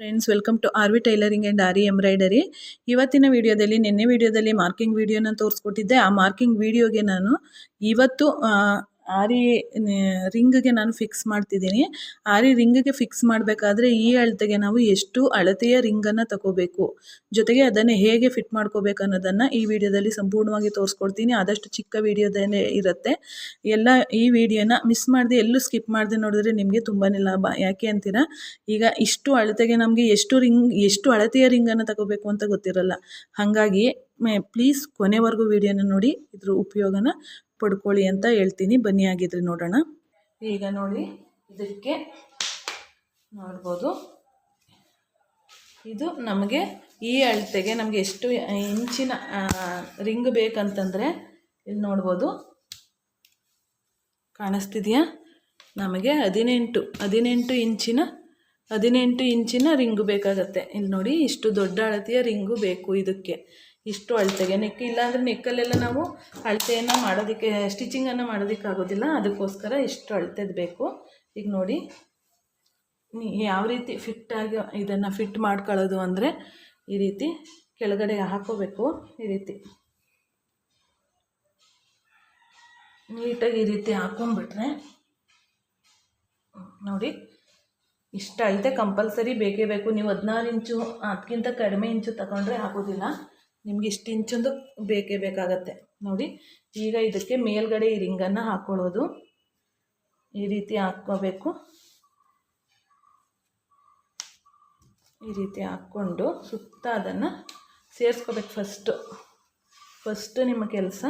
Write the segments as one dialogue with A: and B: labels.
A: Friends welcome to R V tailoring and aari embroidery ಇವತ್ತಿನ ವಿಡಿಯೋದಲ್ಲಿ, ನಿನ್ನೆ ವಿಡಿಯೋದಲ್ಲಿ ಮಾರ್ಕಿಂಗ್ ವಿಡಿಯೋನ ತೋರಿಸ್ಕೊಟ್ಟಿದ್ದೆ. ಆ ಮಾರ್ಕಿಂಗ್ ವಿಡಿಯೋಗೆ ನಾನು ಇವತ್ತು ಆರಿ ರಿಂಗ್ಗೆ ನಾನು ಫಿಕ್ಸ್ ಮಾಡ್ತಿದ್ದೀನಿ. ಆರಿ ರಿಂಗ್ಗೆ ಫಿಕ್ಸ್ ಮಾಡಬೇಕಾದ್ರೆ ಈ ಅಳತೆಗೆ ನಾವು ಎಷ್ಟು ಅಳತೆಯ ರಿಂಗನ್ನು ತಗೋಬೇಕು ಜೊತೆಗೆ ಅದನ್ನು ಹೇಗೆ ಫಿಟ್ ಮಾಡ್ಕೋಬೇಕು ಅನ್ನೋದನ್ನು ಈ ವಿಡಿಯೋದಲ್ಲಿ ಸಂಪೂರ್ಣವಾಗಿ ತೋರಿಸ್ಕೊಡ್ತೀನಿ. ಆದಷ್ಟು ಚಿಕ್ಕ ವಿಡಿಯೋದೇ ಇರುತ್ತೆ. ಎಲ್ಲ ಈ ವಿಡಿಯೋನ ಮಿಸ್ ಮಾಡದೆ, ಎಲ್ಲೂ ಸ್ಕಿಪ್ ಮಾಡದೆ ನೋಡಿದ್ರೆ ನಿಮಗೆ ತುಂಬಾ ಲಾಭ. ಯಾಕೆ ಅಂತೀರಾ? ಈಗ ಇಷ್ಟು ಅಳತೆಗೆ ನಮಗೆ ಎಷ್ಟು ರಿಂಗ್, ಎಷ್ಟು ಅಳತೆಯ ರಿಂಗನ್ನು ತಗೋಬೇಕು ಅಂತ ಗೊತ್ತಿರಲ್ಲ. ಹಾಗಾಗಿ ಪ್ಲೀಸ್ ಕೊನೆವರೆಗೂ ವಿಡಿಯೋನ ನೋಡಿ, ಇದ್ರ ಉಪಯೋಗನ ಪಡ್ಕೊಳ್ಳಿ ಅಂತ ಹೇಳ್ತೀನಿ. ಬನ್ನಿ ಆಗಿದ್ರೆ ನೋಡೋಣ. ಈಗ ನೋಡಿ, ಇದಕ್ಕೆ ನೋಡ್ಬೋದು. ಇದು ನಮಗೆ ಈ ಅಳತೆಗೆ ನಮಗೆ ಎಷ್ಟು ಇಂಚಿನ ರಿಂಗ್ ಬೇಕಂತಂದರೆ ಇಲ್ಲಿ ನೋಡ್ಬೋದು. ಕಾಣಿಸ್ತಿದೆಯಾ? ನಮಗೆ ಹದಿನೆಂಟು ಹದಿನೆಂಟು ಇಂಚಿನ ಹದಿನೆಂಟು ಇಂಚಿನ ರಿಂಗು ಬೇಕಾಗತ್ತೆ. ಇಲ್ಲಿ ನೋಡಿ, ಇಷ್ಟು ದೊಡ್ಡ ಅಳತೆಯ ರಿಂಗು ಬೇಕು ಇದಕ್ಕೆ. ಇಷ್ಟು ಅಳತೆಗೆ ನೆಕ್, ಇಲ್ಲಾಂದರೆ ನೆಕ್ಕಲ್ಲೆಲ್ಲ ನಾವು ಅಳತೆಯನ್ನು ಮಾಡೋದಕ್ಕೆ, ಸ್ಟಿಚಿಂಗನ್ನು ಮಾಡೋದಕ್ಕಾಗೋದಿಲ್ಲ. ಅದಕ್ಕೋಸ್ಕರ ಇಷ್ಟು ಅಳತೆದು ಬೇಕು. ಈಗ ನೋಡಿ ಯಾವ ರೀತಿ ಫಿಟ್ಟಾಗಿ ಇದನ್ನು ಫಿಟ್ ಮಾಡ್ಕೊಳ್ಳೋದು ಅಂದರೆ ಈ ರೀತಿ ಕೆಳಗಡೆ ಹಾಕೋಬೇಕು. ಈ ರೀತಿ ನೀಟಾಗಿ ಈ ರೀತಿ ಹಾಕೊಂಡ್ಬಿಟ್ರೆ, ನೋಡಿ, ಇಷ್ಟ ಅಳತೆ ಕಂಪಲ್ಸರಿ ಬೇಕೇ ಬೇಕು. ನೀವು ಹದಿನಾರು ಇಂಚು, ಅದಕ್ಕಿಂತ ಕಡಿಮೆ ಇಂಚು ತಗೊಂಡ್ರೆ ಆಗೋದಿಲ್ಲ. ನಿಮ್ಗೆ ಇಷ್ಟು ಇಂಚೊಂದು ಬೇಕೇ ಬೇಕಾಗತ್ತೆ. ನೋಡಿ, ಈಗ ಇದಕ್ಕೆ ಮೇಲ್ಗಡೆ ಈ ರಿಂಗನ್ನು ಹಾಕ್ಕೊಳ್ಳೋದು ಈ ರೀತಿ ಹಾಕ್ಕೋಬೇಕು. ಈ ರೀತಿ ಹಾಕ್ಕೊಂಡು ಸುತ್ತ ಅದನ್ನು ಸೇರಿಸ್ಕೋಬೇಕು ಫಸ್ಟು ಫಸ್ಟ್ ನಿಮ್ಮ ಕೆಲಸ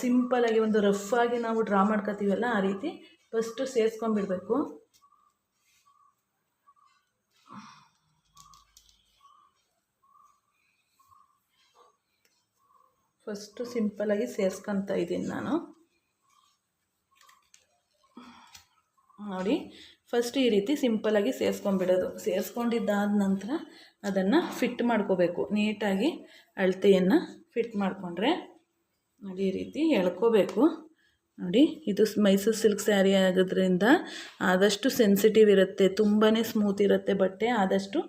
A: ಸಿಂಪಲಾಗಿ ಒಂದು ರಫ್ ಆಗಿ ನಾವು ಡ್ರಾ ಮಾಡ್ಕೋತೀವಲ್ಲ, ಆ ರೀತಿ ಫಸ್ಟು ಸೇರಿಸ್ಕೊಂಡ್ಬಿಡ್ಬೇಕು. ಫಸ್ಟು ಸಿಂಪಲಾಗಿ ಸೇರಿಸ್ಕೊತ ಇದ್ದೀನಿ ನಾನು. ನೋಡಿ, ಫಸ್ಟ್ ಈ ರೀತಿ ಸಿಂಪಲಾಗಿ ಸೇರಿಸ್ಕೊಂಡ್ಬಿಡೋದು. ಸೇರಿಸ್ಕೊಂಡಿದ್ದಾದ ನಂತರ ಅದನ್ನು ಫಿಟ್ ಮಾಡ್ಕೋಬೇಕು. ನೀಟಾಗಿ ಅಳತೆಯನ್ನು ಫಿಟ್ ಮಾಡಿಕೊಂಡ್ರೆ ನೋಡಿ, ಈ ರೀತಿ ಎಳ್ಕೋಬೇಕು. ನೋಡಿ, ಇದು ಮೈಸೂರು ಸಿಲ್ಕ್ ಸ್ಯಾರಿ ಆಗೋದ್ರಿಂದ ಆದಷ್ಟು ಸೆನ್ಸಿಟಿವ್ ಇರುತ್ತೆ ತುಂಬಾ ಸ್ಮೂತ್ ಇರುತ್ತೆ ಬಟ್ಟೆ, ಆದಷ್ಟು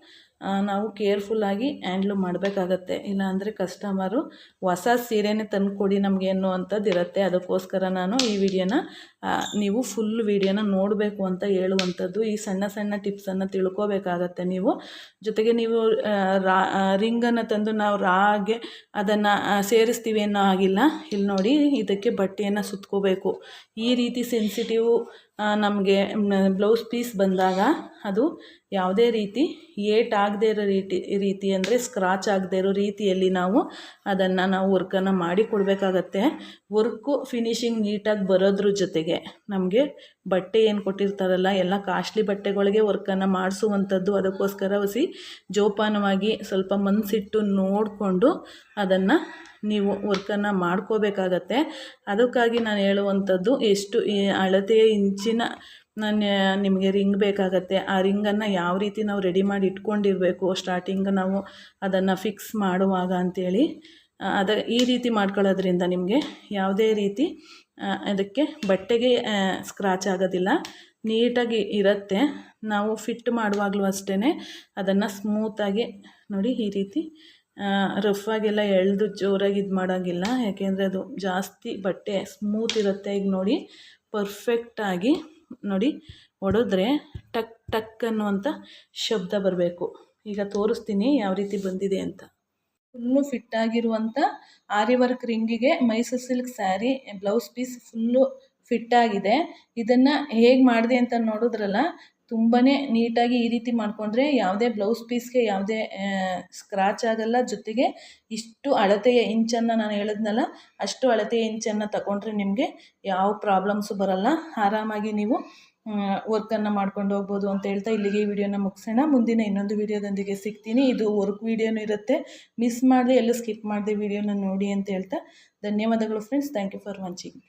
A: ನಾವು ಕೇರ್ಫುಲ್ಲಾಗಿ ಹ್ಯಾಂಡ್ಲ್ ಮಾಡಬೇಕಾಗತ್ತೆ. ಇಲ್ಲಾಂದರೆ ಕಸ್ಟಮರು ಹೊಸ ಸೀರೆನೇ ತಂದುಕೊಡಿ ನಮಗೆ ಅನ್ನುವಂಥದ್ದು ಇರುತ್ತೆ. ಅದಕ್ಕೋಸ್ಕರ ನಾನು ಈ ವಿಡಿಯೋನ ನೀವು ಫುಲ್ ವಿಡಿಯೋನ ನೋಡಬೇಕು ಅಂತ ಹೇಳುವಂಥದ್ದು. ಈ ಸಣ್ಣ ಸಣ್ಣ ಟಿಪ್ಸನ್ನು ತಿಳ್ಕೊಬೇಕಾಗತ್ತೆ ನೀವು. ಜೊತೆಗೆ ನೀವು ರಾ ರಿಂಗನ್ನು ತಂದು ನಾವು ರಾಗೆ ಅದನ್ನು ಸೇರಿಸ್ತೀವಿ ಅನ್ನೋ ಆಗಿಲ್ಲ ಇಲ್ಲಿ ನೋಡಿ, ಇದಕ್ಕೆ ಬಟ್ಟೆಯನ್ನು ಸುತ್ಕೋಬೇಕು. ಈ ರೀತಿ ಸೆನ್ಸಿಟಿವ್ ನಮಗೆ ಬ್ಲೌಸ್ ಪೀಸ್ ಬಂದಾಗ ಅದು ಯಾವುದೇ ರೀತಿ ಏಟ್ ಆಗದೇ ಇರೋ ರೀತಿ ರೀತಿ ಅಂದರೆ ಸ್ಕ್ರಾಚ್ ಆಗದೇ ಇರೋ ರೀತಿಯಲ್ಲಿ ನಾವು ಅದನ್ನು ನಾವು ವರ್ಕನ್ನು ಮಾಡಿ ಕೊಡಬೇಕಾಗತ್ತೆ. ವರ್ಕು ಫಿನಿಶಿಂಗ್ ನೀಟಾಗಿ ಬರೋದ್ರ ಜೊತೆಗೆ ನಮಗೆ ಬಟ್ಟೆ ಏನು ಕೊಟ್ಟಿರ್ತಾರಲ್ಲ, ಎಲ್ಲ ಕಾಸ್ಟ್ಲಿ ಬಟ್ಟೆಗಳಿಗೆ ವರ್ಕನ್ನು ಮಾಡಿಸುವಂಥದ್ದು ಅದಕ್ಕೋಸ್ಕರ ಹಸಿ ಜೋಪಾನವಾಗಿ ಸ್ವಲ್ಪ ಮನಸ್ಸಿಟ್ಟು ನೋಡಿಕೊಂಡು ಅದನ್ನು ನೀವು ವರ್ಕನ್ನು ಮಾಡ್ಕೋಬೇಕಾಗತ್ತೆ. ಅದಕ್ಕಾಗಿ ನಾನು ಹೇಳುವಂಥದ್ದು ಎಷ್ಟು ಅಳತೆಯ ಇಂಚಿನ ನಾನು ನಿಮಗೆ ರಿಂಗ್ ಬೇಕಾಗತ್ತೆ. ಆ ರಿಂಗನ್ನು ಯಾವ ರೀತಿ ನಾವು ರೆಡಿ ಮಾಡಿ ಇಟ್ಕೊಂಡಿರಬೇಕು, ಸ್ಟಾರ್ಟಿಂಗ್ ನಾವು ಅದನ್ನು ಫಿಕ್ಸ್ ಮಾಡುವಾಗ ಅಂಥೇಳಿ ಅದ ಈ ರೀತಿ ಮಾಡ್ಕೊಳ್ಳೋದ್ರಿಂದ ನಿಮಗೆ ಯಾವುದೇ ರೀತಿ ಅದಕ್ಕೆ ಬಟ್ಟೆಗೆ ಸ್ಕ್ರಾಚ್ ಆಗೋದಿಲ್ಲ. ನೀಟಾಗಿ ಇರುತ್ತೆ. ನಾವು ಫಿಟ್ ಮಾಡುವಾಗಲೂ ಅಷ್ಟೇ ಅದನ್ನು ಸ್ಮೂತಾಗಿ ನೋಡಿ ಈ ರೀತಿ ರಫ್ ಆಗೆಲ್ಲ ಎಳೆದು ಜೋರಾಗಿ ಇದು ಮಾಡೋಂಗಿಲ್ಲ. ಯಾಕೆಂದರೆ ಅದು ಜಾಸ್ತಿ ಬಟ್ಟೆ ಸ್ಮೂತ್ ಇರುತ್ತೆ. ಈಗ ನೋಡಿ ಪರ್ಫೆಕ್ಟಾಗಿ ನೋಡಿ ಹೊಡೆದ್ರೆ ಟಕ್ ಟಕ್ ಅನ್ನುವಂಥ ಶಬ್ದ ಬರಬೇಕು. ಈಗ ತೋರಿಸ್ತೀನಿ ಯಾವ ರೀತಿ ಬಂದಿದೆ ಅಂತ. ಫುಲ್ಲು ಫಿಟ್ ಆಗಿರುವಂಥ aari work ರಿಂಗಿಗೆ Mysore silk saree blouse piece full fit ಆಗಿದೆ. ಇದನ್ನು ಹೇಗೆ ಮಾಡಿದೆ ಅಂತ ನೋಡಿದ್ರಲ್ಲ ತುಂಬಾ ನೀಟಾಗಿ ಈ ರೀತಿ ಮಾಡಿಕೊಂಡ್ರೆ ಯಾವುದೇ ಬ್ಲೌಸ್ ಪೀಸ್ಗೆ ಯಾವುದೇ ಸ್ಕ್ರಾಚ್ ಆಗಲ್ಲ. ಜೊತೆಗೆ ಇಷ್ಟು ಅಳತೆಯ ಇಂಚನ್ನು ನಾನು ಹೇಳಿದ್ನಲ್ಲ, ಅಷ್ಟು ಅಳತೆಯ ಇಂಚನ್ನು ತಗೊಂಡ್ರೆ ನಿಮಗೆ ಯಾವ ಪ್ರಾಬ್ಲಮ್ಸು ಬರಲ್ಲ. ಆರಾಮಾಗಿ ನೀವು ವರ್ಕನ್ನು ಮಾಡ್ಕೊಂಡು ಹೋಗ್ಬೋದು ಅಂತ ಹೇಳ್ತಾ ಇಲ್ಲಿಗೆ ಈ ವಿಡಿಯೋನ ಮುಗಿಸೋಣ. ಮುಂದಿನ ಇನ್ನೊಂದು ವಿಡಿಯೋದೊಂದಿಗೆ ಸಿಗ್ತೀನಿ. ಇದು ವರ್ಕ್ ವಿಡಿಯೋನೂ ಇರುತ್ತೆ. ಮಿಸ್ ಮಾಡದೆ ಎಲ್ಲೂ ಸ್ಕಿಪ್ ಮಾಡದೆ ವಿಡಿಯೋನ ನೋಡಿ ಅಂತ ಹೇಳ್ತಾ ಧನ್ಯವಾದಗಳು friends thank you for watching